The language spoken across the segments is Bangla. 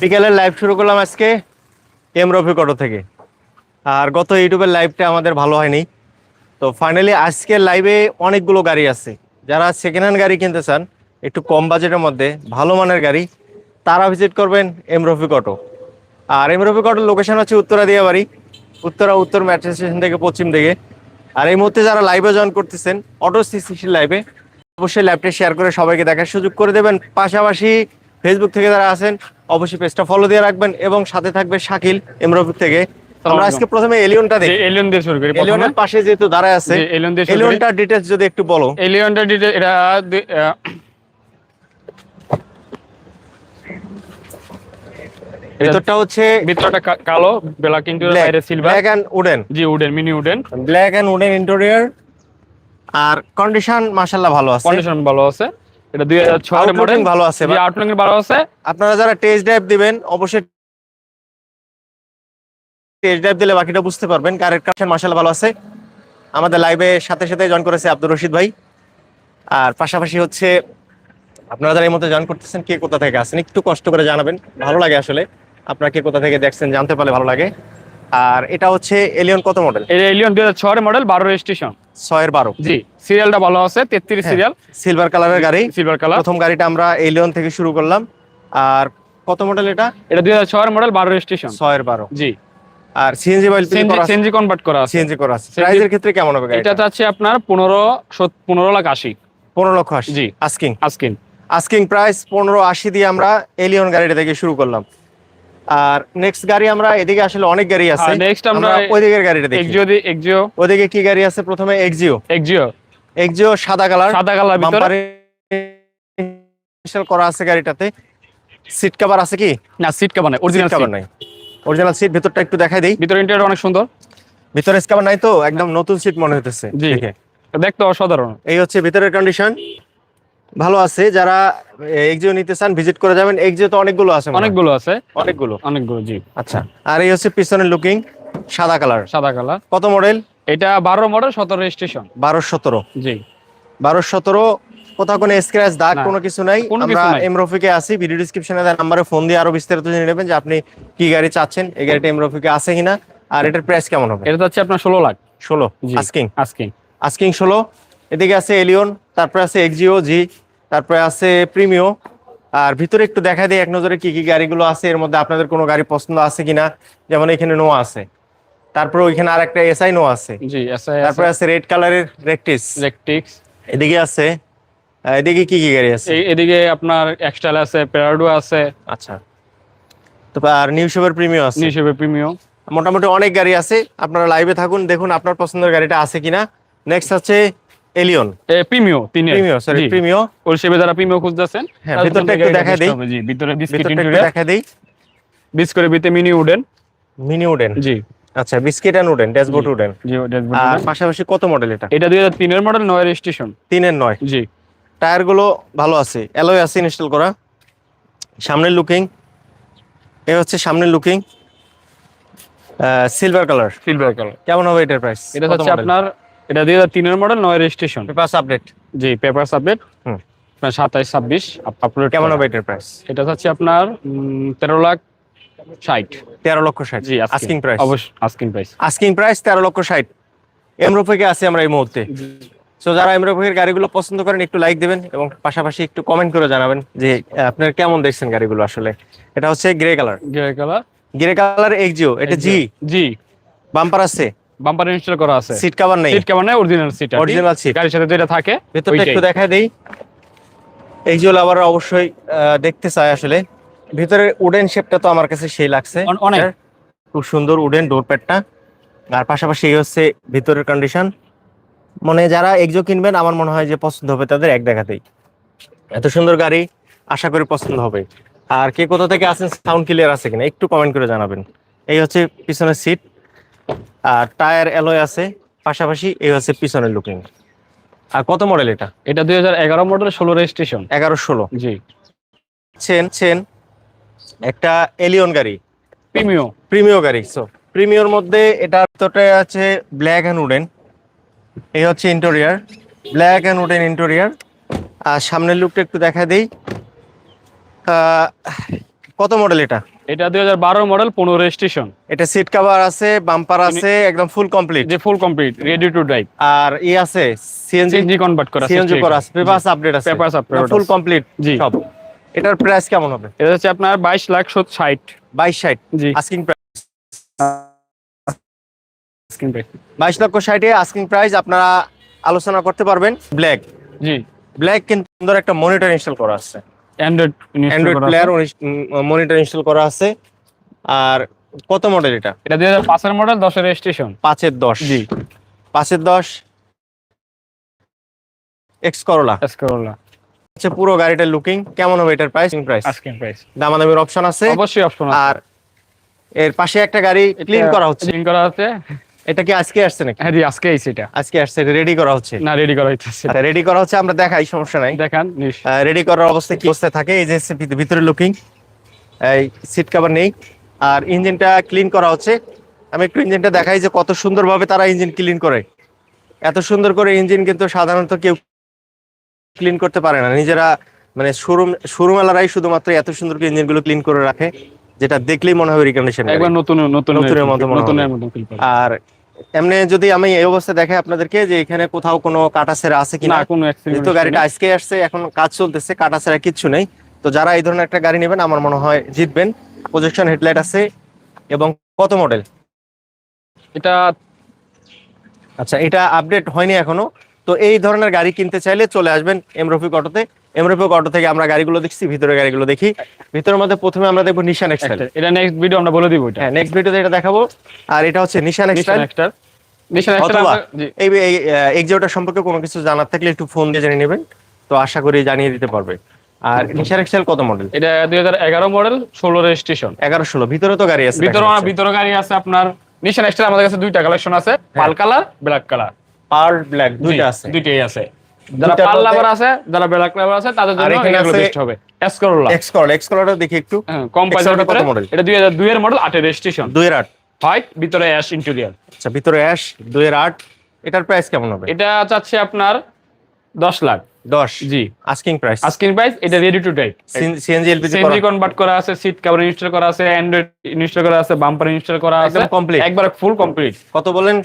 বিকেলের লাইভ শুরু করলাম আজকে এম রফিক থেকে। আর গত ইউটিউবের লাইভটা আমাদের ভালো হয়নি। তো ফাইনালি আজকের লাইভে অনেকগুলো গাড়ি আছে। যারা সেকেন্ড হ্যান্ড গাড়ি কিনতে চান, একটু কম বাজেটের মধ্যে, ভালো মানের গাড়ি, তারা ভিজিট করবেন এম রফিক আর এম রফিক লোকেশন হচ্ছে উত্তরা দিয়া বাড়ি উত্তরা, উত্তর মেট্রো স্টেশন থেকে পশ্চিম দিকে। আর এই মুহূর্তে যারা লাইভে জয়েন করতেছেন, অটো সিসি লাইভে অবশ্যই লাইভটা শেয়ার করে সবাইকে দেখার সুযোগ করে দেবেন। পাশাপাশি ফেসবুক থেকে যারা আছেন অবশ্যই পেজটা ফলো দিয়ে রাখবেন এবং সাথে থাকবে শাকিল এমরফিক থেকে। আমরা আজকে প্রথমে এলিয়নটা দেখি। এলিয়ন দিয়ে শুরু করি এলিয়নের পাশে যেহেতু দাঁড়ায় আছে এলিয়ন দিয়ে এলিয়নটার যদি একটু বলো। এলিয়নটা এটা ভিতরটা হচ্ছে ভিতরটা কালো ব্ল্যাক ইন্টেরিয়র বাইরে silver black and wooden G wooden mini wooden black and wooden interior R condition মাশাআল্লাহ ভালো আছে। কন্ডিশন ভালো আছে। এটা 2006 এর মডেল ভালো আছে জি আউটলুকিং ভালো আছে। আপনারা যারা টেস্ট ড্রাইভ দিবেন অবশ্যই টেস্ট ড্রাইভ দিলে বাকিটা বুঝতে পারবেন। কারের কালেকশন মাশাআল্লাহ ভালো আছে। আমাদের লাইভে সাথে সাথে জয়েন করেছে আব্দুর রশিদ ভাই। আর পাশাপাশি হচ্ছে আপনারা যারা এই মধ্যে জয়েন করতেছেন কে কোথা থেকে আসেন একটু কষ্ট করে জানাবেন। ভালো লাগে আসলে। আপনারা কে কোথা থেকে দেখছেন জানতে পারলে ভালো লাগে। আর এটা হচ্ছে এলিয়ন কত মডেল এলিয়ন 2006 এর মডেল 12 রেজিস্ট্রেশন। ছয়ের বারো। জি সিরিয়ালটা ভালো আছে 33 সিরিয়াল। সিলভার কালারের গাড়ি। Silver colour. প্রথম গাড়িটা আমরা এলিয়ন থেকে শুরু করলাম। আর কত মডেল এটা? এটা 2006 এর মডেল 12 রেজিস্ট্রেশন ছয়ের বারো। জি। আর সিএনজি বাইল সিএনজি কনভার্ট করা আছে? সিএনজি করা আছে। প্রাইজের ক্ষেত্রে কেমন হবে এটা চাচ্ছে আপনার 15 15 লাখ 80 পনেরো লক্ষ আশি। জি। আস্কিং আজকিন আস্কিং প্রাইস পনেরো আশি দিয়ে আমরা এলিয়ন গাড়িটা থেকে শুরু করলাম। আর নেক্সট গাড়ি আমরা এদিকে আসলে অনেক গাড়ি আছে। নেক্সট আমরা ওই দিকের গাড়িটা দেখি। এক্সিও দি এক্সিও ওদিকে কি গাড়ি আছে? প্রথমে এক্সিও এক্সিও এক্সিও সাদা কালার। সাদা কালার ভিতরে। বাম্পারে করা আছে গাড়িটাতে। সিট কভার আছে কি? না সিট কভার নাই অরিজিনাল কভার নাই। অরিজিনাল সিট ভিতরটা একটু দেখাই দেই। ভিতরে ইন্টেরিয়র অনেক সুন্দর। ভিতরে কভার নাই তো একদম নতুন সিট মনে হতেছে জি। দেখে। দেখতে অসাধারণ। এই হচ্ছে ভিতরের কন্ডিশন ভালো আছে যারা এক্সিও নিতে চান ভিজিট করে যাবেন। এক্সিও তো অনেকগুলো আছে অনেকগুলো আছে। অনেকগুলো? অনেকগুলো জি। আচ্ছা আর এই হচ্ছে পিছনের লুকিং সাদা কালার সাদা কালার কত মডেল এটা বারো মডেল সতেরো স্টেশন বারো সতেরো। জি। বারো সতেরো কোথাও কোনো স্ক্র্যাচ দাগ কোনো কিছু নাই। আমরা কিছু নাই। এম রফিকে আছি ভিডিও ডিসক্রিপশনে দেওয়া নাম্বারে ফোন দিয়ে আরও বিস্তারিত জেনে নেবেন যে আপনি কি গাড়ি চাচ্ছেন এই গাড়িটা এম রফিকে আছে কিনা আর এটার প্রাইস কেমন হবে? এটা যাচ্ছে আপনার ষোলো লাখ। ষোলো আস্কিং আস্কিং আস্কিং ষোলো এদিকে আছে এলিয়ন তারপরে আছে এক্সিও জি তারপরে আছে প্রিমিও আর ভিতরে একটু দেখা দিই এক নজরে কি কি গাড়িগুলো আছে এর মধ্যে আপনাদের কোনো গাড়ি পছন্দ আছে কিনা? যেমন এখানে নো আছে। তারপরে ওইখানে আর একটা এসআই নো আছে। জি এসআই তারপরে আছে রেড কালারের রেকটিস ইলেকট্রিক্স এদিকে আছে। এদিকে কি কি গাড়ি আছে? এদিকে আপনার এক্সটাইল আছে প্যারাডো আছে। আচ্ছা। তারপর আর নিউ শেপের প্রিমিও আছে। নিশিবে প্রিমিয়াম মোটামুটি অনেক গাড়ি আছে। আপনারা লাইভে থাকুন দেখুন আপনার পছন্দের গাড়িটা আছে কিনা। নেক্সট আছে এলিয়ন প্রিমিও তিনে প্রিমিও সরি প্রিমিও ওর সেবে যারা প্রিমিও খুঁজতেছেন হ্যাঁ, ভিতরটা একটু গাড়িটা দেই। জি ভিতরে বিস্কিট ইন্টেরিয়র দেখা দেই। বিস্কুটের ভিতরে মিনি উডেন মিনি উডেন জি। আচ্ছা biscuit and wooden dashboard wooden G dashboard আর পাশাপাশি কত মডেল এটা? এটা দুই হাজার তিনের মডেল নয় রেজিস্ট্রেশন তিনের নয়। জি। টায়ারগুলো ভালো আছে। অ্যালয় আছে ইনস্টল করা। সামনের লুকিং এ হচ্ছে সামনের looking silver colour silver colour কেমন হবে এটার প্রাইস এটা হচ্ছে আপনার এটা দুই হাজার তিনের মডেল নয় রেজিস্ট্রেশন। পেপারস আপডেট জি পেপার হুম। আপনার সাতাইশ ছাব্বিশ আপলোড কেমন হবে এটার প্রাইস এটা হচ্ছে আপনার তেরো লাখ ষাট। তেরো লক্ষ ষাট। জি আস্কিং। প্রাইস অবশ্যই আস্কিং প্রাইস আস্কিং প্রাইস তেরো লক্ষ ষাট। এমরোপেকে আছি আমরা এই মুহূর্তে। সো যারা এমরোপের গাড়িগুলো পছন্দ করেন একটু লাইক দেবেন এবং পাশাপাশি একটু কমেন্ট করে জানাবেন যে আপনার কেমন দেখছেন গাড়িগুলো আসলে? এটা হচ্ছে grey colour grey colour grey colour Axio এটা জি জি বাম্পার আছে? বাম্পার ইনস্টল করা আছে। সিট কভার নেই। সিট কেমন নাই অরিজিনাল সিট Original seat। গাড়ির সাথে যেটা থাকে ভেতরটা একটু দেখা দেই। এক্সিও লাভার অবশ্যই আহ, দেখতে চাই আসলে। ভিতরে উডেন শেপটা তো আমার কাছে সেই লাগছে। অনেক। খুব সুন্দর উডেন ডোর প্যাডটা আর পাশাপাশি এই হচ্ছে ভিতরের কন্ডিশন মানে যারা এক্সিও কিনবেন আমার মনে হয় যে পছন্দ হবে তাদের এক দেখাতেই এত সুন্দর গাড়ি আশা করি পছন্দ হবে। আর কে কোথা থেকে আছেন সাউন্ড ক্লিয়ার আছে কিনা একটু কমেন্ট করে জানাবেন। এই হচ্ছে পিছনের সিট আর টায়ার অ্যালয় আছে পাশাপাশি এই হচ্ছে পিছনের লুকিং আর কত মডেল এটা? এটা দুই হাজার এগারো মডেল ষোলো রেজিস্ট্রেশন এগারো ষোলো। জি। চেন চেন একটা এলিয়ন গাড়ি। প্রিমিও প্রিমিয় গাড়ি সো প্রিমিয়র মধ্যে এটার ভিতরটায় আছে ব্ল্যাক অ্যান্ড উডেন এই হচ্ছে interior black and wooden interior আর সামনের লুকটা একটু দেখা দেই। কত মডেল এটা? এটা দুই হাজার বারো মডেল পনেরো রেজিস্ট্রেশন। এটা সিট কভার আছে বাম্পার আছে একদম ফুল কমপ্লিট যে full complete ready to drive আর ই আছে সিএনজি কনভার্ট করা সিএনজি করা আছে পেপারস আপডেট আছে। Papers update ফুল কমপ্লিট জি। সব এটার প্রাইস কেমন হবে? এটা হচ্ছে আপনার বাইশ লাখ সত ষাট। 22 ষাট। জি। আস্কিং প্রাইস স্ক্রিন পে 22 লক্ষ ষাটে আস্কিং প্রাইস আপনারা আলোচনা করতে পারবেন। ব্ল্যাক জি। ব্ল্যাক কিন্তু সুন্দর একটা মনিটর ইনস্টল করা আছে। Android Android player monitor install করা আছে। আর কত মডেল এটা? এটা দুই হাজার পাঁচের মডেল দশের রেজিস্ট্রেশন পাঁচের দশ। জি। পাঁচের দশ এক্স করোলা এসকরোলা হচ্ছে পুরো গাড়িটার লুকিং কেমন হবে এটার প্রাইসিং প্রাইস আস্কিং প্রাইস দামাদামির অপশন আছে। অবশ্যই অপশন আর এর পাশে একটা গাড়ি ক্লিন করা হচ্ছে। ক্লিন করা হচ্ছে এটা কি আজকে আসছে নাকি? হ্যাঁ জি আজকে এই সেটা আজকে আসছে রেডি করা হচ্ছে? না রেডি করা হইতেছে। রেডি করা হচ্ছে আমরা দেখাই সমস্যা নাই। দেখান রেডি করার অবস্থায় কি অবস্থায় থাকে? এই যে ভিতরে লুকিং এই সিট কভার নেই। আর ইঞ্জিনটা ক্লিন করা হচ্ছে। আমি একটু ইঞ্জিনটা দেখাই যে কত সুন্দরভাবে তারা ইঞ্জিন ক্লিন করে। এত সুন্দর করে ইঞ্জিন কিন্তু সাধারণত কেউ ক্লিন করতে পারে না। নিজেরা মানে শোরুম শোরুমওয়ালারাই শুধুমাত্র এত সুন্দর করে ইঞ্জিনগুলো ক্লিন করে রাখে যেটা দেখলেই মনে হবে রিকন্ডিশন একবার নতুন নতুন নতুনের মতো আর এমনি যদি আমি এই অবস্থা দেখাই আপনাদেরকে যে এখানে কোথাও কোনো কাটা সেরা আছে কিনা কোনো গাড়িটা আজকে আসছে এখন কাজ চলতেছে কাটা সেরা কিচ্ছু নেই। তো যারা এই ধরনের একটা গাড়ি নেবেন আমার মনে হয় জিতবেন। প্রজেকশন হেডলাইট আছে এবং কত মডেল এটা আচ্ছা এটা আপডেট হয়নি এখনও। তো এই ধরনের গাড়ি কিনতে চাইলে চলে আসবেন এমরফিক অটোতে। এমরফিক অটো থেকে আমরা গাড়িগুলো দেখছি ভিতরে গাড়িগুলো দেখি। ভিতরের মধ্যে প্রথমে আমরা দেখব নিশান এক্সটাইল এটা নেক্সট ভিডিও আমরা বলে দিব এটা। হ্যাঁ নেক্সট ভিডিওতে এটা দেখাবো। আর এটা হচ্ছে নিশান এক্সটাইল এক্সটার নিশান এক্সটার অথবা এই এক্সিওটার সম্পর্কে কোনো কিছু জানার থাকলে একটু ফোন দিয়ে জেনে নেবেন। তো আশা করি জানিয়ে দিতে পারবে। আর নিশান এক্সটাইল কত মডেল এটা দুই হাজার এগারো মডেল ষোলো রেজিস্ট্রেশন এগারো ষোলো। ভিতরে তো গাড়ি আছে ভিতরে ভিতরে গাড়ি আছে আপনার নিশান এক্সটার আমাদের কাছে দুইটা কালেকশন আছে। Pearl colour black colour pearl black দুইটা আছে। দুইটাই আছে। যারা লাভার আছে যারা ব্ল্যাক লাভার আছে তাদের জন্য বেস্ট হবে। দেখি একটু। কম প্রাইসের কত model? এটা দুই হাজার দুই এর মডেল আটের রেজিস্ট্রেশন দুইয়ের আট। হোয়াইট ভিতরে অ্যাশ ইন্টেরিয়র আচ্ছা ভিতরে অ্যাশ দুইয়ের আট। এটার প্রাইস কেমন হবে? এটা চাচ্ছে আপনার দশ লাখ। দশ। জি। আস্কিং প্রাইস আস্কিং প্রাইস এটা ready to drive CNG LPG CNG convert করা। আছে সিট কভার ইনস্টল করা আছে অ্যান্ড্রয়েড ইনস্টল করা আছে বাম্পার ইনস্টল করা আছে। একদম complete। একবার ফুল কমপ্লিট কত বলেন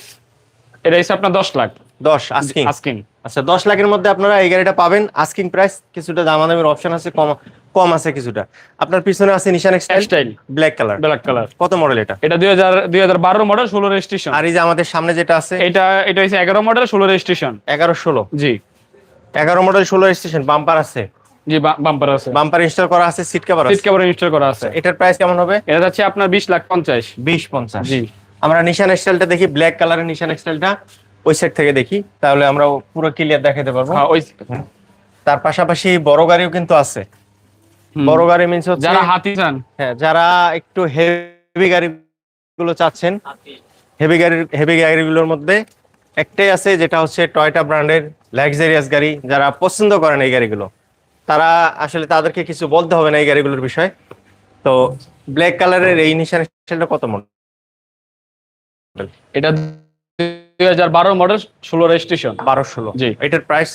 এটা হচ্ছে আপনার দশ লাখ। দশ আস্কিং আস্কিং আচ্ছা দশ লাখের মধ্যে আপনারা এই গাড়িটা পাবেন। আস্কিং প্রাইস কিছুটা দামাদামের অপশন আছে কম কম আছে কিছুটা। আপনার পিছনে আছে Nissan style black colour black colour কত মডেল এটা? এটা দুই হাজার দুই হাজার বারো মডেল ষোলো রেজিস্ট্রেশন আর এই যে আমাদের সামনে যেটা আছে এটা এটা হচ্ছে এগারো মডেল ষোলো রেজিস্ট্রেশন এগারো ষোলো। জি। এগারো মডেল ষোলো স্টেশন বাম্পার আছে। জি বাম্পার আছে। বাম্পার ইনস্টল করা আছে seat cover seat cover install করা আছে। এটার প্রাইস কেমন হবে? এটা যাচ্ছে আপনার বিশ লাখ পঞ্চাশ। বিশ পঞ্চাশ। জি। আমরা নিশান স্টাইলটা দেখি ব্ল্যাক কালারের নিশান স্টাইলটা ওই সাইড থেকে দেখি তাহলে আমরা পুরো ক্লিয়ার দেখাতে পারব। হ্যাঁ, ওই তার পাশাপাশি বড় গাড়িও কিন্তু আছে। বড় গাড়ি মিনস হচ্ছে যারা হাতি চান। হ্যাঁ যারা একটু হেভি গাড়ি গুলো চাচ্ছেন হেভি গাড়ির হেভি গাড়িগুলোর মধ্যে একটাই আছে যেটা হচ্ছে টয়টা ব্র্যান্ডের লাক্সারিয়াস গাড়ি। যারা পছন্দ করেন এই গাড়িগুলো তারা আসলে তাদেরকে কিছু বলতে হবে না এই গাড়িগুলোর বিষয়ে। তো ব্ল্যাক কালারের এই নিশান স্টাইলটা কত মন এটা দুই হাজার বারো মডেল ষোলো রেজিস্ট্রেশন বারো ষোলো। জি। এটার প্রাইস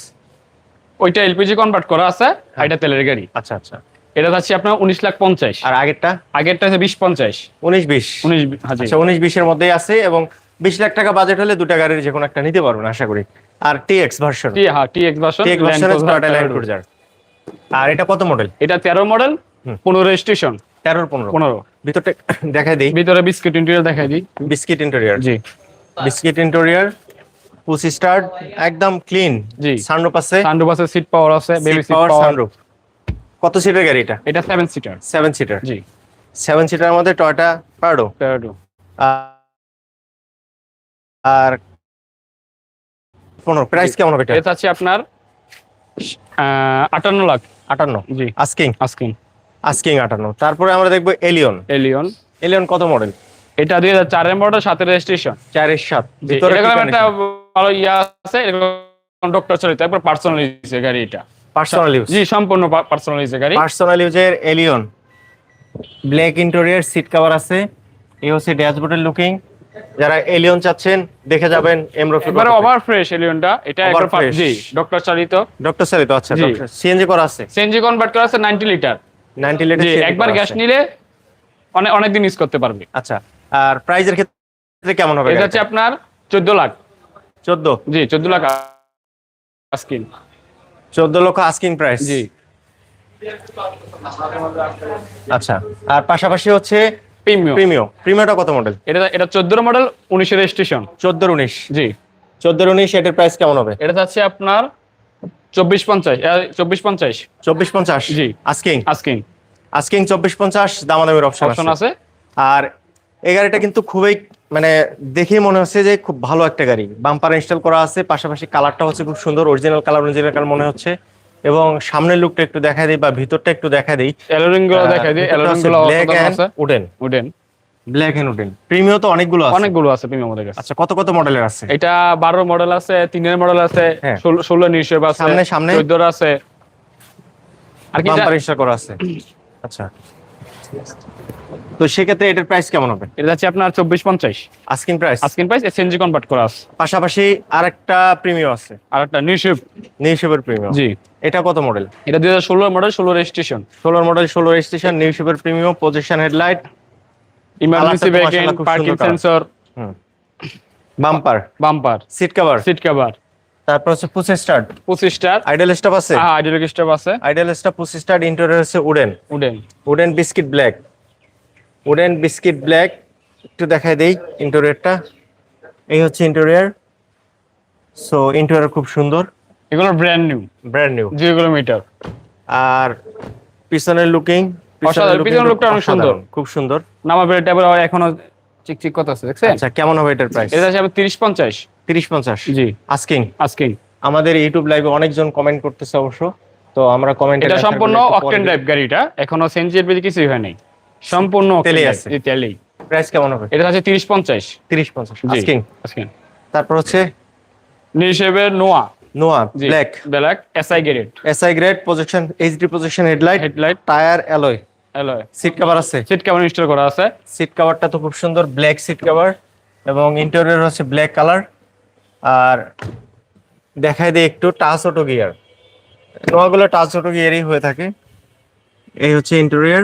ওইটা এলপিজি কনভার্ট করা আছে আর এটা তেলের গাড়ি। আচ্ছা আচ্ছা। এটা যাচ্ছে আপনার উনিশ লাখ পঞ্চাশ। আর আগেরটা? আগেরটা আছে বিশ পঞ্চাশ। উনিশ বিশ। উনিশ হাজার আচ্ছা উনিশ বিশের মধ্যেই আছে এবং বিশ লাখ টাকা বাজেট হলে দুটা গাড়ির যে কোনো একটা নিতে পারবেন আশা করি। আর টি এক্স ভার্সন টি হ্যাঁ টি এক্স ভার্সন আর এটা কত মডেল এটা তেরো মডেল। পনেরো রেজিস্ট্রেশন তেরোর পনেরো। পনেরো। ভিতরটা দেখাই দিই। ভিতরে বিস্কিট ইন্টেরিয়র দেখাই দিই। বিস্কিট ইন্টেরিয়ার জি। বিস্কিট ইন্টেরিয়ার পুসি স্টার্ট একদম ক্লিন জি। সানরুফ আছে। সানরুফ আছে সিট পাওয়ার আছে বেবি সিট পাওয়ার সানরুফ কত সিটের গাড়ি এটা? এটা সেভেন সিটার সেভেন সিটার জি। সেভেন সিটার মধ্যে টয়টা পার্ডো তেরো আর পনেরো। প্রাইস কেমন হবে এটা? এটা আছে আপনার আটান্ন লাখ। আটান্ন। জি। আস্কিং আস্কিং আস্কিং আটান্ন তারপরে আমরা দেখব এলিয়ন এলিয়ন এলিয়ন কত মডেল এটা দুই হাজার চারের মডেল সাতের রেজিস্ট্রেশন চারের সাত। ভিতরে এরকম একটা ভালো ইয়া আছে ডক্টর চালিত একবার পার্সোনাল ইউজের গাড়ি এটা। পার্সোনাল ইউজ জি সম্পূর্ণ পার্সোনাল ইউজের গাড়ি। পার্সোনাল ইউজের Allion black interior seat cover আছে এই হচ্ছে ড্যাশবোর্ডের লুকিং যারা এলিয়ন চাচ্ছেন দেখে যাবেন এমরফি একবারে ওভার ফ্রেশ এলিয়নটা এটা একবার জি ডক্টর চালিত। ডক্টর সারিত আচ্ছা। সিএনজি করা আছে। সিএনজি কনভার্ট করা আছে 90 লিটার নাইনটি জি লিটার একবার গ্যাস নিলে অনেক অনেক দিন ইউজ করতে পারবে। আচ্ছা আর প্রাইজের ক্ষেত্রে কেমন হবে এটা হচ্ছে আপনার চোদ্দ লাখ। চোদ্দ? জি চোদ্দ লাখ স্কিন চোদ্দ লক্ষ আস্কিং প্রাইস জি আচ্ছা আর পাশাপাশি হচ্ছে প্রিমিয়াম প্রিমিও প্রিমিওটা কত মডেল এটা এটা চোদ্দোর মডেল উনিশের রেজিস্ট্রেশন চোদ্দ উনিশ জি চোদ্দ উনিশ এটার প্রাইস কেমন হবে এটা যাচ্ছে আপনার চব্বিশ পঞ্চাশ চব্বিশ পঞ্চাশ। চব্বিশ পঞ্চাশ। জি। আস্কিং? আস্কিন আস্কিং চব্বিশ পঞ্চাশ দামাদামের অপশন অপশন আছে? আর এই গাড়িটা কিন্তু খুবই মানে দেখেই মনে হচ্ছে যে খুব ভালো একটা গাড়ি। বাম্পার ইনস্টল করা আছে পাশাপাশি কালারটা হচ্ছে খুব সুন্দর অরিজিনাল কালার অরিজিনাল কালার মনে হচ্ছে। এবং সামনের লুকটা একটু দেখা দিই বা ভিতরটা একটু দেখা দিই। দেখাই দিই অ্যালোরিংগুলো ব্ল্যাক উডেন প্রিমিও তো অনেকগুলো আছে। অনেকগুলো আছে প্রিমিয়াম আমাদের কাছে। আচ্ছা কত কত মডেলের আছে? এটা বারো মডেল আছে মডেল আছে হ্যাঁ। ষোলো ষোলো নিশ্চয় আছে সামনে, সামনে। চোদ্দোর আছে। আর কি বাম্পার ইনস্টল করা আছে। আচ্ছা। তো সেক্ষেত্রে এটার প্রাইস কেমন হবে? এটা যাচ্ছে আপনার চব্বিশ পঞ্চাশ। Price asking price CNG convert করা আছে। পাশাপাশি আরেকটা আছে। আর একটা নিউ শিফট নিউ শেপের প্রিমিও জি। এটা কত মডেল এটা দুই হাজার ষোলো মডেল ষোলো রেজিস্ট্রেশন ষোলোর মডেল ষোলো রেজিস্ট্রেশন নিউ শেপের Premio position headlight emergency braking parking sensor bumper bumper seat cover seat cover তারপর হচ্ছে পুশ স্টার্ট পঁচিশ স্টার আইডেল স্টপ আছে? আইডিয়াল স্টপ আছে। Idle stop push start interior হচ্ছে wooden wooden wooden biscuit black wooden biscuit black একটু দেখাই দেই ইন্টেরিয়রটা এই হচ্ছে ইন্টেরিয়র সো ইন্টেরিয়র খুব সুন্দর। এগুলো brand new brand new zero kilometre আর পিছনের লুকিং পিছনের lookটা অনেক সুন্দর। খুব সুন্দর। নামা বেল ট্যাবের এখনও চিকচিক কত আছে দেখছেন? আচ্ছা কেমন হবে এটার প্রাইস এটা আছে তিরিশ পঞ্চাশ। তিরিশ পঞ্চাশ? জি। আস্কিং আজকে আমাদের ইউটিউব লাইভে অনেকজন কমেন্ট করতেছে অবশ্য তো আমরা কমেন্ট এটা সম্পূর্ণ অকটেন ড্রাইভ গাড়িটা এখনও সেনজি এলপিজি কিছুই হয় নাই। সম্পূর্ণ তেলেই আছে। তেলেই। প্রাইস কেমন হবে? এটা আছে তিরিশ পঞ্চাশ। তিরিশ পঞ্চাশ জি আস্কিং তারপর হচ্ছে? হিসেবে Noah Noah black black SI grade SI grade position HD position headlight headlight tyre alloy alloy seat cover আছে? সিট কেমন ইনস্টল করা আছে। সিট কভারটা তো খুব সুন্দর ব্ল্যাক সিট কভার এবং ইন্টেরিয়র হচ্ছে ব্ল্যাক কালার আর দেখাই দেয় একটু টাচ অটো গিয়ার নোয়াগুলো টাচ অটো গিয়ারই হয়ে থাকে। এই হচ্ছে ইন্টেরিয়র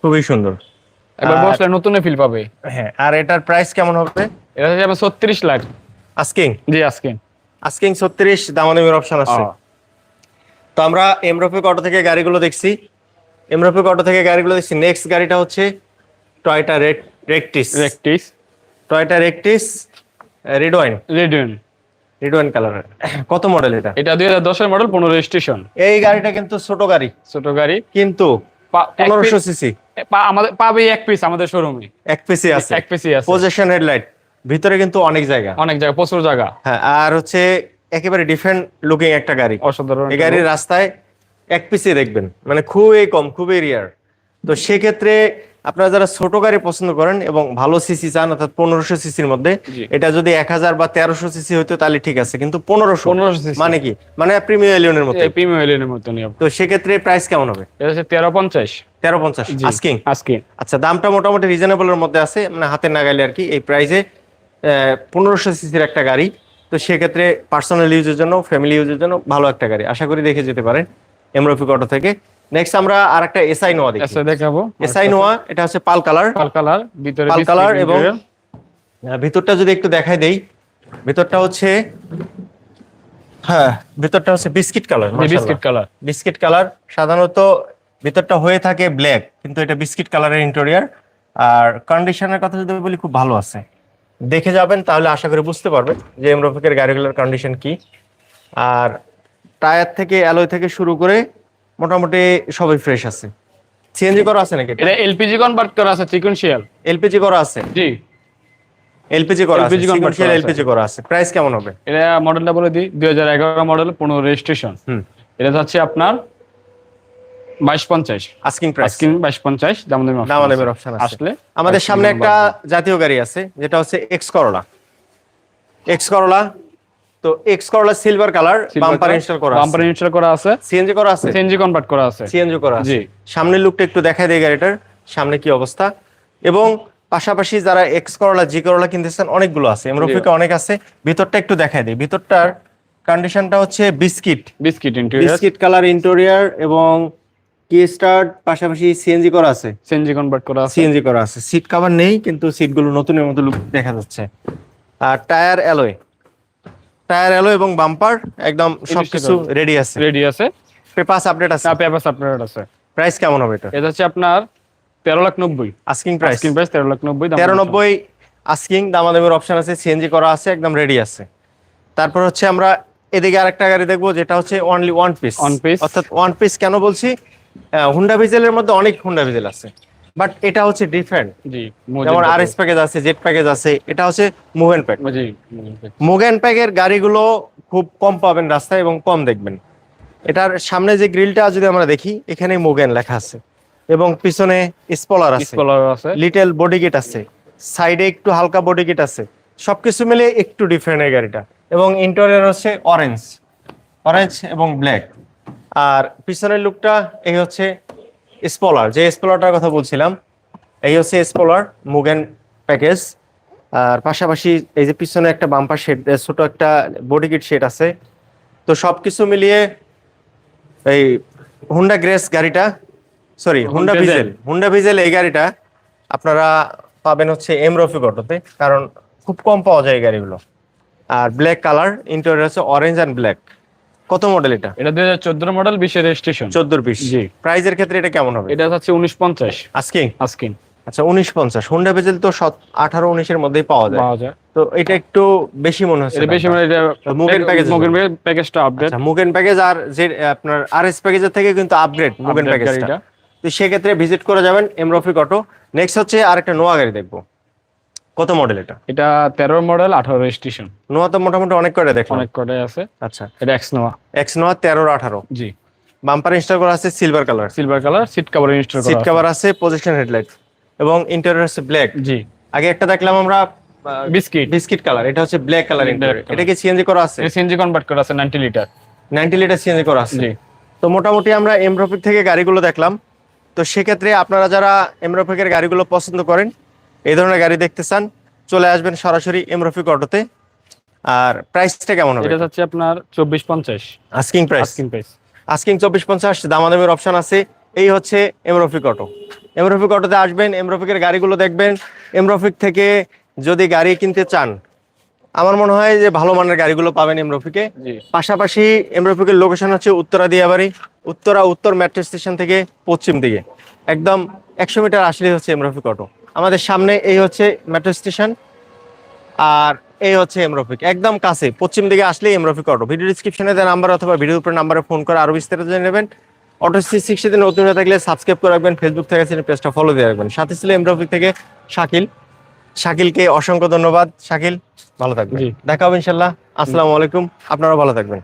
খুবই সুন্দর। একবার বসলে নতুন ফিল পাবে। হ্যাঁ আর এটার প্রাইস কেমন হবে? এটা হচ্ছে আপনার ছত্রিশ লাখ। আস্কিং জি আজকে আস্কিং ছত্রিশ দামাদামির অপশন আছে। তো আমরা এমরোপিক অটো থেকে গাড়িগুলো দেখছি। এমরোপিক অটো থেকে গাড়িগুলো দেখছি। নেক্সট গাড়িটা হচ্ছে Toyota red Ractis Ractis Toyota Ractis red wine Radeon red wine colour কত মডেল এটা? এটা দুই হাজার দশের মডেল পনেরো রেজিস্ট্রেশন এই গাড়িটা কিন্তু ছোট গাড়ি। ছোট গাড়ি। কিন্তু পনেরোশো সিসি আমাদের পাবে এক পিস আমাদের শোরুমে এক পিসি আছে। এক পিসি আছে। পজিশন হেডলাইট ভিতরে কিন্তু অনেক জায়গা। অনেক জায়গা প্রচুর জায়গা। হ্যাঁ আর হচ্ছে একেবারে ডিফারেন্ট লুকিং একটা গাড়ি। অসাধারণ এই গাড়ির রাস্তায় এক পিসে দেখবেন মানে খুবই কম খুবই রিয়ার তো সেক্ষেত্রে আপনারা যারা ছোট গাড়ি পছন্দ করেন এবং ভালো সিসি চান অর্থাৎ পনেরোশো সিসির মধ্যে এটা যদি এক হাজার বা তেরোশো সিসি হতো তাহলে ঠিক আছে কিন্তু পনেরোশো 1500 cc মানে কি? মানে প্রিমিয়ার এলিয়নের মতো প্রিমিয়াম এলিয়নের মতো তো সেক্ষেত্রে প্রাইস কেমন হবে? এটা হচ্ছে তেরো পঞ্চাশ। তেরো পঞ্চাশ আস্কিং আজকে আচ্ছা দামটা মোটামুটি রিজনেবলের মধ্যে আছে মানে হাতে নাগালে আর কি এই প্রাইসে পনেরোশো সিসির একটা গাড়ি। তো সেক্ষেত্রে পার্সোনাল ইউজের জন্য ফ্যামিলি ইউজের জন্য ভালো একটা গাড়ি। আশা করি দেখে যেতে পারেন এমরফিক অটো থেকে। নেক্সট আমরা আর একটা এসআই নোয়া দেখি। দেখাবো। এসআই নোয়া এটা হচ্ছে পাল কালার। পাল কালার ভিতরে পাল কালার এবং ভিতরটা যদি একটু দেখাই দেই ভিতরটা হচ্ছে হ্যাঁ ভিতরটা হচ্ছে biscuit colour biscuit colour. Biscuit colour সাধারণত ভিতরটা হয়ে থাকে ব্ল্যাক কিন্তু এটা বিস্কিট কালারের ইন্টেরিয়র আর কন্ডিশনের কথা যদি বলি খুব ভালো আছে। দেখে যাবেন তাহলে আশা করি বুঝতে পারবেন যে এমরফিকের গাড়িগুলোর কন্ডিশন কি। আর টায়ার থেকে অ্যালয় থেকে শুরু করে মোটামুটি সবই ফ্রেশ আছে। সিএনজি করা আছে নাকি? এটা এলপিজি কনভার্ট করা আছে সিকোয়েন্সিয়াল এলপিজি করা আছে? জি। এলপিজি করা আছে convert এলপিজি করা আছে। প্রাইস কেমন হবে? এটা মডেলটা বলে দিই দুই হাজার এগারো মডেল পনেরো রেজিস্ট্রেশন হুম। এটা যাচ্ছে আপনার বাইশ পঞ্চাশ। আস্কিং প্রাইস আজকে বাইশ পঞ্চাশ দাম দামি দামাদামের অপশন আসলে আমাদের সামনে একটা জাতীয় গাড়ি আছে যেটা হচ্ছে এক্স করলা এক্স করলা তো X Corolla silver colour bumper install করা আছে। বাম্পার ইনস্টল করা আছে। সিএনজি করা আছে? সিএনজি কনভার্ট করা আছে। সিএনজি করা আছে। সামনের লুকটা একটু দেখাই দেয় গাড়িটার সামনে কি অবস্থা। এবং পাশাপাশি যারা এক্স করলা জি করলা কিনতেছেন অনেকগুলো আছে। এমরফিকে অনেক আছে। ভিতরটা একটু দেখাই দেয় ভিতরটার কন্ডিশনটা হচ্ছে biscuit biscuit interior biscuit colour interior এবং কি স্টার্ট পাশাপাশি সিএনজি করা আছে। সিএনজি কনভার্ট করা আছে। সিএনজি করা আছে। সিট কভার নেই কিন্তু সিটগুলো নতুনের মতো লুক দেখা যাচ্ছে। আর টায়ার অ্যালয় টায়ার অ্যালয় এবং বাম্পার একদম সবকিছু রেডি আছে। রেডি আছে। পেপারস আপডেট আছে। পেপার আপনার আছে। প্রাইস কেমন হবে এটা? এটা হচ্ছে আপনার তেরো লাখ নব্বই। আস্কিং প্রাইস স্ক্রিন প্রাইস তেরো লাখ নব্বই তেরো নব্বই আস্কিং দামাদামের অপশন আছে। সিএনজি করা আছে একদম রেডি আছে। তারপর হচ্ছে আমরা এদিকে আরেকটা গাড়ি দেখব যেটা হচ্ছে only one piece One piece। অর্থাৎ ওয়ান পিস কেন বলছি? হুন্ডা ভিজেলের মধ্যে অনেক হুন্ডা ভিজেল আছে। বাট এটা হচ্ছে ডিফারেন্ট যেমন আর এস প্যাকেজ আছে জেড প্যাকেজ আছে এটা হচ্ছে move and pack G move and প্যাকের গাড়িগুলো খুব কম পাবেন রাস্তায় এবং কম দেখবেন। এটার সামনে যে গ্রিলটা যদি আমরা দেখি এখানে মুগেন লেখা আছে। এবং পিছনে স্পলার আছে। লিটল বডি কিট আছে। সাইডে একটু হালকা বডি কিট আছে। সবকিছু মিলে একটু ডিফারেন্ট এই গাড়িটা। এবং ইন্টেরিয়র হচ্ছে অরেঞ্জ অরেঞ্জ এবং ব্ল্যাক আর পিছনের লুকটা এই হচ্ছে স্পলার যে স্পলারটার কথা বলছিলাম এই হচ্ছে স্পলার মুগেন প্যাকেজ আর পাশাপাশি এই যে পিছনে একটা বাম্পার শেড ছোট একটা বডি কিট শেড আছে। তো সবকিছু মিলিয়ে এই হুন্ডা গ্রেস গাড়িটা sorry Honda Vezel Honda Vezel এই গাড়িটা আপনারা পাবেন হচ্ছে এম রফিক অটোতে কারণ খুব কম পাওয়া যায় এই গাড়িগুলো। আর ব্ল্যাক কালার ইন্টেরিয়র হচ্ছে অরেঞ্জ অ্যান্ড ব্ল্যাক কত মডেল এটা? এটা দুই হাজার চোদ্দ মডেল বিশের রেজিস্ট্রেশন চোদ্দ বিশ জি। প্রাইজের ক্ষেত্রে এটা কেমন হবে? এটা হচ্ছে উনিশ পঞ্চাশ। আজকে আস্কিন আচ্ছা উনিশ পঞ্চাশ। হুন্ডা ভিজেল তো আঠারো উনিশের মধ্যেই পাওয়া যায়। পাওয়া যায়। তো এটা একটু বেশি মনে হচ্ছে বেশি মানে এটা package আছে। মুগের প্যাকেজটা আপডেট মুগেন প্যাকেজ আর যে আপনার আর এস প্যাকেজের থেকে কিন্তু আপগ্রেড মুগেন প্যাকেজটা। তো সেক্ষেত্রে ভিজিট করে যাবেন এম রফিক অটো নেক্সট হচ্ছে আরেকটা নোয়া গাড়ি দেখব। কত মডেল এটা? এটা তেরো মডেল আঠারো রেজিস্ট্রেশন নোয়া তো মোটামুটি অনেক করে দেখলাম? অনেক কটাই আছে। আচ্ছা। এটা এক্স নোয়া এক্স নোয়া তেরো আঠারো। জি। বাম্পার ইনস্টল করা আছে silver colour silver colour seat cover install seat cover আছে। পজিশন হেডলাইট এবং ইন্টেরিয়র হচ্ছে ব্ল্যাক জি। আগে একটা দেখলাম আমরা বিস্কিট বিস্কিট কালার এটা হচ্ছে ব্ল্যাক কালার ইন্টেরিয়র এটা কি সিএনজি করা আছে? সিএনজি কনভার্ট করা আছে 90 লিটার নাইনটি লিটার সিএনজি করা আছে। জি। তো মোটামুটি আমরা এমরফিক থেকে গাড়িগুলো দেখলাম। তো সেক্ষেত্রে আপনারা যারা এমরফিকের গাড়িগুলো পছন্দ করেন এই ধরনের গাড়ি দেখতে চান চলে আসবেন সরাসরি এমরফিক অটোতে। আর প্রাইসটা কেমন হবে? এটা হচ্ছে আপনার চব্বিশ পঞ্চাশ। Asking price asking price asking চব্বিশ পঞ্চাশ দামাদামের অপশন আছে। এই হচ্ছে এমরফিক অটো। এমরফিক অটোতে আসবেন এমরফিকের গাড়িগুলো দেখবেন। এমরফিক থেকে যদি গাড়ি কিনতে চান আমার মনে হয় যে ভালো মানের গাড়িগুলো পাবেন এমরফিকে। পাশাপাশি এমরফিকের লোকেশন হচ্ছে উত্তরা দিয়াবাড়ি উত্তরা উত্তর মেট্রো স্টেশন থেকে পশ্চিম দিকে। একদম একশো মিটার আসলেই হচ্ছে এমরফিক অটো। আমাদের সামনে এই হচ্ছে মেট্রো স্টেশন আর এই হচ্ছে এমরফিক একদম কাছে পশ্চিম দিকে আসলেই এমরফিক অটো ভিডিও ডিসক্রিপশনে দেওয়া নাম্বার অথবা ভিডিও উপরে নাম্বারে ফোন করে আরও বিস্তারিত জেনে নেবেন। অটো সি সিক্সটিতে নতুন হয়ে থাকলে সাবস্ক্রাইব করে রাখবেন ফেসবুক থেকে পেজটা ফলো দিয়ে রাখবেন। সাথে ছিল এমরফিক থেকে শাকিল। শাকিলকে অসংখ্য ধন্যবাদ। শাকিল ভালো থাকবেন। দেখা হবে ইনশাল্লাহ। আসসালামু আলাইকুম। আপনারা ভালো থাকবেন।